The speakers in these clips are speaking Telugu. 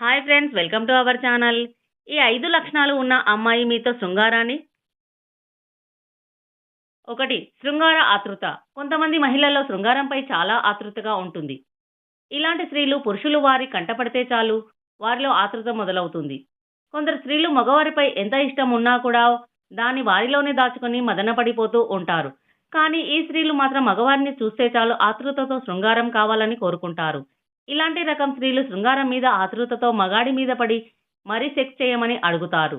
Hi friends welcome to our channel ఈ ఐదు లక్షణాలు ఉన్న అమ్మాయి మీతో శృంగారాన్ని ఒకటి శృంగార ఆతృత. కొంతమంది మహిళల్లో శృంగారంపై చాలా ఆతృతగా ఉంటుంది. ఇలాంటి స్త్రీలు పురుషులు వారి కంటపడితే చాలు వారిలో ఆతృత మొదలవుతుంది. కొందరు స్త్రీలు మగవారిపై ఎంత ఇష్టం ఉన్నా కూడా దాన్ని వారిలోనే దాచుకొని మదనపడిపోతూ ఉంటారు. కానీ ఈ స్త్రీలు మాత్రం మగవారిని చూస్తే చాలు ఆతృతతో శృంగారం కావాలని కోరుకుంటారు. ఇలాంటి రకం స్త్రీలు శృంగారం మీద ఆతృతతో మగాడి మీద పడి మరీ సెక్స్ చేయమని అడుగుతారు.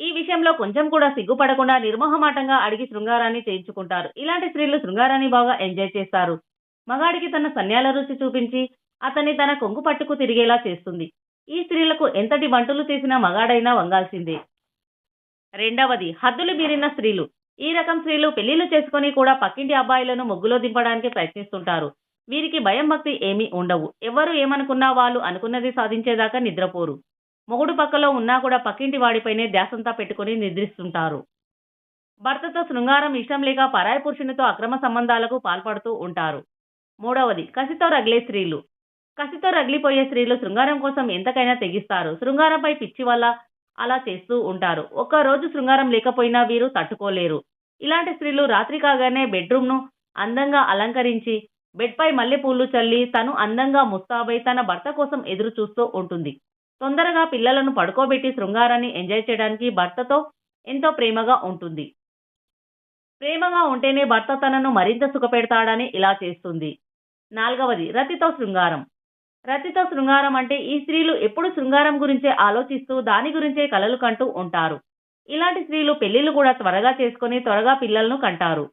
ఈ విషయంలో కొంచెం కూడా సిగ్గుపడకుండా నిర్మోహమాటంగా అడిగి శృంగారాన్ని చేయించుకుంటారు. ఇలాంటి స్త్రీలు శృంగారాన్ని బాగా ఎంజాయ్ చేస్తారు. మగాడికి తన సన్యాల రుచి చూపించి అతన్ని తన కొంగు పట్టుకు తిరిగేలా చేస్తుంది. ఈ స్త్రీలకు ఎంతటి వంటలు చేసినా మగాడైనా వంగాల్సిందే. రెండవది హద్దులు మీరిన స్త్రీలు. ఈ రకం స్త్రీలు పెళ్ళిళ్ళు చేసుకొని కూడా పక్కింటి అబ్బాయిలను ముగ్గులో దింపడానికి ప్రయత్నిస్తుంటారు. వీరికి భయం భక్తి ఏమీ ఉండవు. ఎవరు ఏమనుకున్నా వాళ్ళు అనుకున్నది సాధించేదాకా నిద్రపోరు. మొగుడు పక్కలో ఉన్నా కూడా పక్కింటి వాడిపైనే ధ్యాసంతా పెట్టుకుని నిద్రిస్తుంటారు. భర్తతో శృంగారం ఇష్టం లేక పరాయి పురుషునితో అక్రమ సంబంధాలకు పాల్పడుతూ ఉంటారు. మూడవది కసితో రగిలే స్త్రీలు. కసితో రగిలిపోయే స్త్రీలు శృంగారం కోసం ఎంతకైనా తెగిస్తారు. శృంగారంపై పిచ్చి వల్ల అలా చేస్తూ ఉంటారు. ఒక్క రోజు శృంగారం లేకపోయినా వీరు తట్టుకోలేరు. ఇలాంటి స్త్రీలు రాత్రి కాగానే బెడ్రూమ్ను అందంగా అలంకరించి బెడ్పై మల్లెపూలు చల్లి తను అందంగా ముస్తాబై తన భర్త కోసం ఎదురు చూస్తూ ఉంటుంది. తొందరగా పిల్లలను పడుకోబెట్టి శృంగారాన్ని ఎంజాయ్ చేయడానికి భర్తతో ఎంతో ప్రేమగా ఉంటుంది. ప్రేమగా ఉంటేనే భర్త తనను మరింత సుఖపెడతాడని ఇలా చేస్తుంది. నాలుగవది రతితో శృంగారం. రతితో శృంగారం అంటే ఈ స్త్రీలు ఎప్పుడు శృంగారం గురించే ఆలోచిస్తూ దాని గురించే కలలు కంటూ ఉంటారు. ఇలాంటి స్త్రీలు పెళ్ళిళ్ళు కూడా త్వరగా చేసుకుని త్వరగా పిల్లలను కంటారు.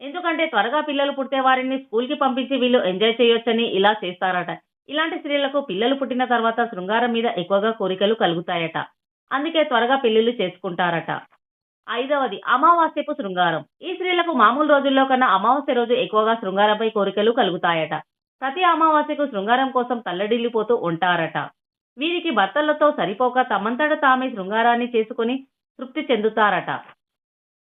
ఎందుకంటే త్వరగా పిల్లలు పుడితే వారిని స్కూల్కి పంపించి వీళ్ళు ఎంజాయ్ చేయొచ్చని ఇలా చేస్తారట. ఇలాంటి స్త్రీలకు పిల్లలు పుట్టిన తర్వాత శృంగారం మీద ఎక్కువగా కోరికలు కలుగుతాయట. అందుకే త్వరగా పెళ్ళిళ్ళు చేసుకుంటారట. ఐదవది అమావాస్యపు శృంగారం. ఈ స్త్రీలకు మామూలు రోజుల్లో కన్నా అమావాస్య రోజు ఎక్కువగా శృంగారంపై కోరికలు కలుగుతాయట. ప్రతి అమావాస్యకు శృంగారం కోసం తల్లడిల్లిపోతూ ఉంటారట. వీరికి భర్తలతో సరిపోక తమంతట తామే శృంగారాన్ని చేసుకుని తృప్తి చెందుతారట.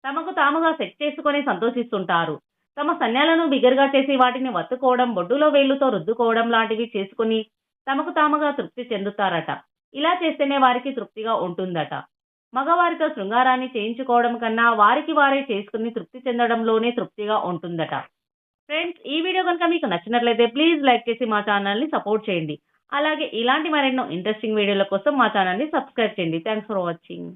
తమకు తాముగా సెట్ చేసుకొని సంతోషిస్తుంటారు. తమ సన్యాలను బిగరుగా చేసి వాటిని వత్తుకోవడం బొడ్డులో వేళ్ళుతో రుద్దుకోవడం లాంటివి చేసుకుని తమకు తాముగా తృప్తి చెందుతారట. ఇలా చేస్తేనే వారికి తృప్తిగా ఉంటుందట. మగవారితో శృంగారాన్ని చేయించుకోవడం కన్నా వారికి వారే చేసుకుని తృప్తి చెందడంలోనే తృప్తిగా ఉంటుందట. ఫ్రెండ్స్ ఈ వీడియో కనుక మీకు నచ్చినట్లయితే ప్లీజ్ లైక్ చేసి మా ఛానల్ని సపోర్ట్ చేయండి. అలాగే ఇలాంటి మరెన్నో ఇంట్రెస్టింగ్ వీడియోల కోసం మా ఛానల్ని సబ్స్క్రైబ్ చేయండి. Thanks for watching.